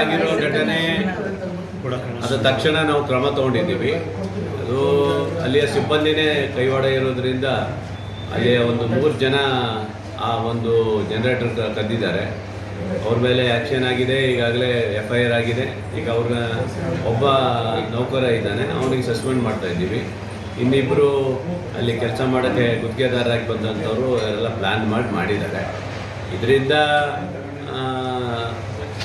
ಆಗಿರೋ ಘಟನೆ ಅದು ತಕ್ಷಣ ನಾವು ಕ್ರಮ ತಗೊಂಡಿದ್ದೀವಿ. ಅದು ಅಲ್ಲಿಯ ಸಿಬ್ಬಂದಿನೇ ಕೈವಾಡ ಇರೋದ್ರಿಂದ ಅಲ್ಲಿಯ ಒಂದು ಮೂರು ಜನ ಆ ಒಂದು ಜನರೇಟರ್ ಕದ್ದಿದ್ದಾರೆ. ಅವ್ರ ಮೇಲೆ ಆ್ಯಕ್ಷನ್ ಆಗಿದೆ, ಈಗಾಗಲೇ ಎಫ್ ಐ ಆರ್ ಆಗಿದೆ. ಈಗ ಅವ್ರನ್ನ ಒಬ್ಬ ನೌಕರ ಇದ್ದಾನೆ, ಅವನಿಗೆ ಸಸ್ಪೆಂಡ್ ಮಾಡ್ತಾ ಇದ್ದೀವಿ. ಇನ್ನಿಬ್ಬರು ಅಲ್ಲಿ ಕೆಲಸ ಮಾಡೋಕ್ಕೆ ಗುತ್ತಿಗೆದಾರರಾಗಿ ಬಂದಂಥವ್ರು ಎಲ್ಲ ಪ್ಲ್ಯಾನ್ ಮಾಡಿ ಮಾಡಿದ್ದಾರೆ. ಇದರಿಂದ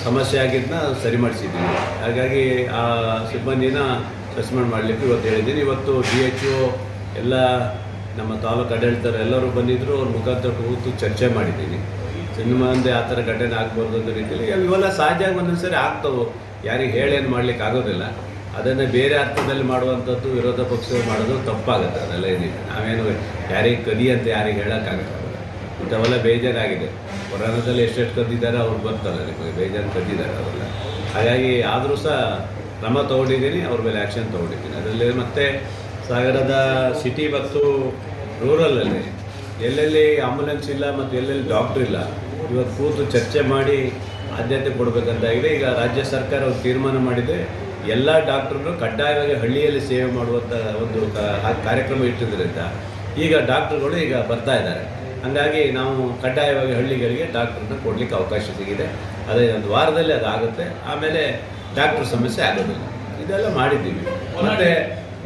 ಸಮಸ್ಯೆ ಆಗಿದ್ದನ್ನ ಸರಿ ಮಾಡಿಸಿದ್ದೀನಿ. ಹಾಗಾಗಿ ಆ ಸಿಬ್ಬಂದಿನ ಸಸ್ಪೆಂಡ್ ಮಾಡಲಿಕ್ಕೆ ಇವತ್ತು ಹೇಳಿದ್ದೀನಿ. ಇವತ್ತು ಡಿ ಎಚ್ ಒ ಎಲ್ಲ ನಮ್ಮ ತಾಲೂಕು ಆಡಳಿತರು ಎಲ್ಲರೂ ಬಂದಿದ್ದರು ಅವ್ರ ಮುಖಾಂತರ ಕೂತು ಚರ್ಚೆ ಮಾಡಿದ್ದೀನಿ. ಸಿನಿಮಾ ಮುಂದೆ ಆ ಥರ ಘಟನೆ ಆಗ್ಬಾರ್ದು ಅನ್ನೋ ರೀತಿಯಲ್ಲಿ ಇವೆಲ್ಲ ಸಹಜವಾಗಿ ಒಂದೊಂದು ಸರಿ ಆಗ್ತವೆ. ಯಾರಿಗೆ ಹೇಳೇನು ಮಾಡ್ಲಿಕ್ಕೆ ಆಗೋದಿಲ್ಲ. ಅದನ್ನು ಬೇರೆ ಅರ್ಥದಲ್ಲಿ ಮಾಡುವಂಥದ್ದು ವಿರೋಧ ಪಕ್ಷ ಮಾಡೋದು ತಪ್ಪಾಗುತ್ತೆ. ಅದೆಲ್ಲ ಏನಿಲ್ಲ ನಾವೇನು ಯಾರಿಗೆ ಕದಿ ಅಂತ ಯಾರಿಗೆ ಹೇಳೋಕ್ಕಾಗಲ್ಲ. ಇಂಥವೆಲ್ಲ ಬೇಜಾರಾಗಿದೆ. ಕೊರೋನಾದಲ್ಲಿ ಎಷ್ಟೆಷ್ಟು ಕದ್ದಿದ್ದಾರೆ ಅವ್ರು ಬರ್ತಾರೆ ನಿಮಗೆ ಬೇಜಾರು ಕದ್ದಿದ್ದಾರೆ ಅವೆಲ್ಲ ಹಾಗಾಗಿ ಆದರೂ ಸಹ ಕ್ರಮ ತೊಗೊಂಡಿದ್ದೀನಿ, ಅವ್ರ ಮೇಲೆ ಆ್ಯಕ್ಷನ್ ತೊಗೊಂಡಿದ್ದೀನಿ. ಅದರಲ್ಲಿ ಮತ್ತೆ ಸಾಗರದ ಸಿಟಿ ಮತ್ತು ರೂರಲಲ್ಲಿ ಎಲ್ಲೆಲ್ಲಿ ಆಂಬುಲೆನ್ಸ್ ಇಲ್ಲ ಮತ್ತು ಎಲ್ಲೆಲ್ಲಿ ಡಾಕ್ಟ್ರ್ ಇಲ್ಲ, ಇವತ್ತು ಕೂತು ಚರ್ಚೆ ಮಾಡಿ ಆದ್ಯತೆ ಕೊಡಬೇಕಂತಾಗಿದೆ. ಈಗ ರಾಜ್ಯ ಸರ್ಕಾರ ಒಂದು ತೀರ್ಮಾನ ಮಾಡಿದೆ. ಎಲ್ಲ ಡಾಕ್ಟ್ರು ಕಡ್ಡಾಯವಾಗಿ ಹಳ್ಳಿಯಲ್ಲಿ ಸೇವೆ ಮಾಡುವಂಥ ಒಂದು ಕಾರ್ಯಕ್ರಮ ಇಟ್ಟಿದ್ದರಿಂದ ಈಗ ಡಾಕ್ಟ್ರುಗಳು ಈಗ ಬರ್ತಾ ಇದ್ದಾರೆ. ಹಾಗಾಗಿ ನಾವು ಕಡ್ಡಾಯವಾಗಿ ಹಳ್ಳಿಗಳಿಗೆ ಡಾಕ್ಟ್ರನ್ನ ಕೊಡಲಿಕ್ಕೆ ಅವಕಾಶ ಸಿಗಿದೆ. ಅದೇ ಒಂದು ವಾರದಲ್ಲಿ ಅದಾಗುತ್ತೆ ಆಮೇಲೆ ಡಾಕ್ಟ್ರ್ ಸಮಸ್ಯೆ ಆಗೋದಿಲ್ಲ. ಇದೆಲ್ಲ ಮಾಡಿದ್ದೀವಿ. ಮತ್ತೆ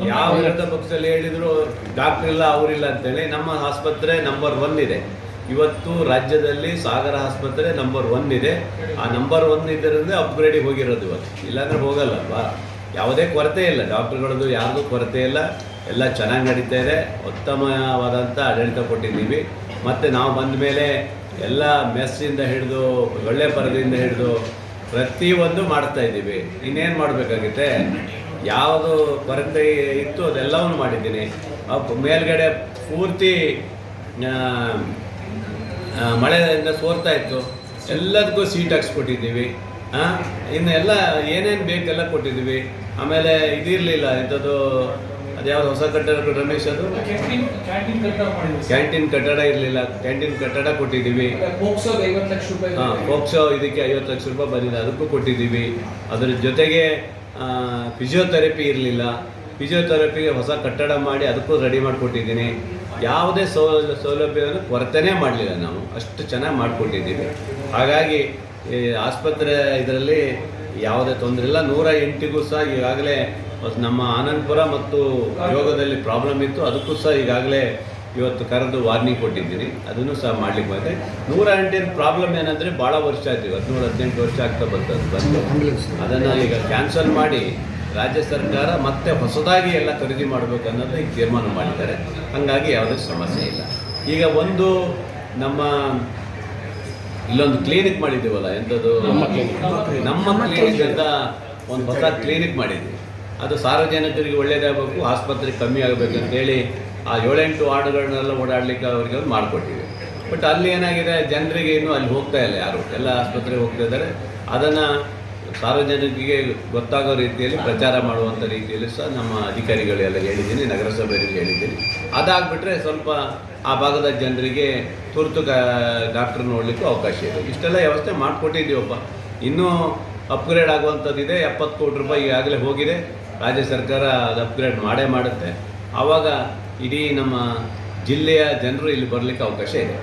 ಯಾವ ವಿರೋಧ ಪಕ್ಷದಲ್ಲಿ ಹೇಳಿದ್ರು ಡಾಕ್ಟರ್ ಇಲ್ಲ ಅವರಿಲ್ಲ ಅಂತೇಳಿ ನಮ್ಮ ಆಸ್ಪತ್ರೆ ನಂಬರ್ ಒನ್ ಇದೆ. ಇವತ್ತು ರಾಜ್ಯದಲ್ಲಿ ಸಾಗರ ಆಸ್ಪತ್ರೆ ನಂಬರ್ ಒನ್ ಇದೆ. ಆ ನಂಬರ್ ಒನ್ ಇದರಿಂದ ಅಪ್ಗ್ರೇಡಿಗೆ ಹೋಗಿರೋದು ಇವತ್ತು. ಇಲ್ಲಾಂದ್ರೆ ಹೋಗಲ್ಲಲ್ವಾ ಯಾವುದೇ ಕೊರತೆ ಇಲ್ಲ. ಡಾಕ್ಟರ್ಗಳದ್ದು ಯಾರಿಗೂ ಕೊರತೆ ಇಲ್ಲ. ಎಲ್ಲ ಚೆನ್ನಾಗಿ ನಡೀತಾ ಇದೆ. ಉತ್ತಮವಾದಂಥ ಆಡಳಿತ ಕೊಟ್ಟಿದ್ದೀವಿ. ಮತ್ತು ನಾವು ಬಂದ ಮೇಲೆ ಎಲ್ಲ ಮೆಸ್ಸಿಂದ ಹಿಡಿದು, ಒಳ್ಳೆ ಪರದಿಂದ ಹಿಡಿದು ಪ್ರತಿಯೊಂದು ಮಾಡ್ತಾ ಇದ್ದೀವಿ. ಇನ್ನೇನು ಮಾಡಬೇಕಾಗುತ್ತೆ? ಯಾವುದು ಕೊರತೆ ಇತ್ತು ಅದೆಲ್ಲವನ್ನು ಮಾಡಿದ್ದೀನಿ. ಮೇಲ್ಗಡೆ ಪೂರ್ತಿ ಮಳೆಯಿಂದ ಸೋರ್ತಾ ಇತ್ತು. ಎಲ್ಲದಕ್ಕೂ ಸೀಟ್ ಹಾಕ್ಸ್ಕೊಟ್ಟಿದ್ದೀವಿ. ಹಾಂ ಇನ್ನು ಏನೇನು ಬೇಕೆಲ್ಲ ಕೊಟ್ಟಿದ್ದೀವಿ. ಆಮೇಲೆ ಇದಿರಲಿಲ್ಲ, ಇಂಥದ್ದು ಅದ್ಯಾವ್ದು ಹೊಸ ಕಟ್ಟಡ ರಮೇಶ್ ಅದು. ಕ್ಯಾಂಟೀನ್ ಕಟ್ಟಡ ಇರಲಿಲ್ಲ. ಕ್ಯಾಂಟೀನ್ ಕಟ್ಟಡ ಕೊಟ್ಟಿದ್ದೀವಿ. ಪೋಕ್ಸೋಗೆ ಐವತ್ತು ಲಕ್ಷ ರೂಪಾಯಿ ಹಾಂ ಪೋಕ್ಸೋ ಇದಕ್ಕೆ ಐವತ್ತು ಲಕ್ಷ ರೂಪಾಯಿ ಬಂದಿದೆ. ಅದಕ್ಕೂ ಕೊಟ್ಟಿದ್ದೀವಿ. ಅದರ ಜೊತೆಗೆ ಫಿಸಿಯೋಥೆರಪಿ ಇರಲಿಲ್ಲ. ಫಿಸಿಯೋಥೆರಪಿಗೆ ಹೊಸ ಕಟ್ಟಡ ಮಾಡಿ ಅದಕ್ಕೂ ರೆಡಿ ಮಾಡಿಕೊಟ್ಟಿದ್ದೀನಿ. ಯಾವುದೇ ಸೌ ಸೌಲಭ್ಯವನ್ನು ಕೊರತೆನೇ ಮಾಡಲಿಲ್ಲ ನಾವು. ಅಷ್ಟು ಚೆನ್ನಾಗಿ ಮಾಡಿಕೊಟ್ಟಿದ್ದೀವಿ. ಹಾಗಾಗಿ ಈ ಆಸ್ಪತ್ರೆ ಇದರಲ್ಲಿ ಯಾವುದೇ ತೊಂದರೆ ಇಲ್ಲ. ನೂರ ಎಂಟಿಗೂ ಸಹ ಈಗಾಗಲೇ ನಮ್ಮ ಆನಂದಪುರ ಮತ್ತು ಯೋಗದಲ್ಲಿ ಪ್ರಾಬ್ಲಮ್ ಇತ್ತು. ಅದಕ್ಕೂ ಸಹ ಈಗಾಗಲೇ ಇವತ್ತು ಕರೆದು ವಾರ್ನಿಂಗ್ ಕೊಟ್ಟಿದ್ದೀನಿ ಅದನ್ನು ಸಹ ಮಾಡ್ಲಿಕ್ಕೆ ಬಂದೆ. ನೂರ ಎಂಟಿನ ಪ್ರಾಬ್ಲಮ್ ಏನಂದರೆ ಭಾಳ ವರ್ಷ ಆಯಿತು. ನೂರ ಹದಿನೆಂಟು ವರ್ಷ ಆಗ್ತಾ ಬಂತದ್ದು ಬಂದು ಅದನ್ನು ಈಗ ಕ್ಯಾನ್ಸಲ್ ಮಾಡಿ ರಾಜ್ಯ ಸರ್ಕಾರ ಮತ್ತೆ ಹೊಸದಾಗಿ ಎಲ್ಲ ಖರೀದಿ ಮಾಡಬೇಕು ಅನ್ನೋದು ಈಗ ತೀರ್ಮಾನ ಮಾಡಿದ್ದಾರೆ. ಹಾಗಾಗಿ ಯಾವುದೇ ಸಮಸ್ಯೆ ಇಲ್ಲ. ಈಗ ಒಂದು ನಮ್ಮ ಇಲ್ಲೊಂದು ಕ್ಲಿನಿಕ್ ಮಾಡಿದ್ದೇವಲ್ಲ ಎಂಥದ್ದು ನಮ್ಮ ಕ್ಲಿನಿಕ್ ಅಂತ ಒಂದು ಹೊಸ ಕ್ಲಿನಿಕ್ ಮಾಡಿದ್ವಿ. ಅದು ಸಾರ್ವಜನಿಕರಿಗೆ ಒಳ್ಳೇದಾಗಬೇಕು ಆಸ್ಪತ್ರೆ ಕಮ್ಮಿ ಆಗಬೇಕು ಅಂತೇಳಿ ಆ ಏಳೆಂಟು ವಾರ್ಡ್ಗಳನ್ನೆಲ್ಲ ಓಡಾಡಲಿಕ್ಕೆ ಅವರಿಗೆ ಅದು ಮಾಡಿಕೊಟ್ಟಿವಿ ಬಟ್ ಅಲ್ಲಿ ಏನಾಗಿದೆ ಜನರಿಗೆ ಇನ್ನೂ ಅಲ್ಲಿ ಹೋಗ್ತಾ ಇಲ್ಲ ಯಾರು. ಎಲ್ಲ ಆಸ್ಪತ್ರೆಗೆ ಹೋಗ್ತಾ ಇದ್ದಾರೆ. ಅದನ್ನು ಸಾರ್ವಜನಿಕರಿಗೆ ಗೊತ್ತಾಗೋ ರೀತಿಯಲ್ಲಿ ಪ್ರಚಾರ ಮಾಡುವಂಥ ರೀತಿಯಲ್ಲಿ ಸಹ ನಮ್ಮ ಅಧಿಕಾರಿಗಳೆಲ್ಲ ಹೇಳಿದ್ದೀನಿ, ನಗರಸಭೆಯಲ್ಲಿ ಹೇಳಿದ್ದೀನಿ. ಅದಾಗ್ಬಿಟ್ರೆ ಸ್ವಲ್ಪ ಆ ಭಾಗದ ಜನರಿಗೆ ತುರ್ತು ಡಾಕ್ಟರ್ ನೋಡಲಿಕ್ಕೂ ಅವಕಾಶ ಇದೆ. ಇಷ್ಟೆಲ್ಲ ವ್ಯವಸ್ಥೆ ಮಾಡಿಕೊಟ್ಟಿದ್ದೀವಪ್ಪ. ಇನ್ನೂ ಅಪ್ಗ್ರೇಡ್ ಆಗುವಂಥದ್ದಿದೆ, ಎಪ್ಪತ್ತು ಕೋಟಿ ರೂಪಾಯಿ ಈಗಾಗಲೇ ಹೋಗಿದೆ. ರಾಜ್ಯ ಸರ್ಕಾರ ಅದು ಅಪ್ಗ್ರೇಡ್ ಮಾಡೇ ಮಾಡುತ್ತೆ. ಆವಾಗ ಇಡೀ ನಮ್ಮ ಜಿಲ್ಲೆಯ ಜನರು ಇಲ್ಲಿ ಬರಲಿಕ್ಕೆ ಅವಕಾಶ ಇದೆ.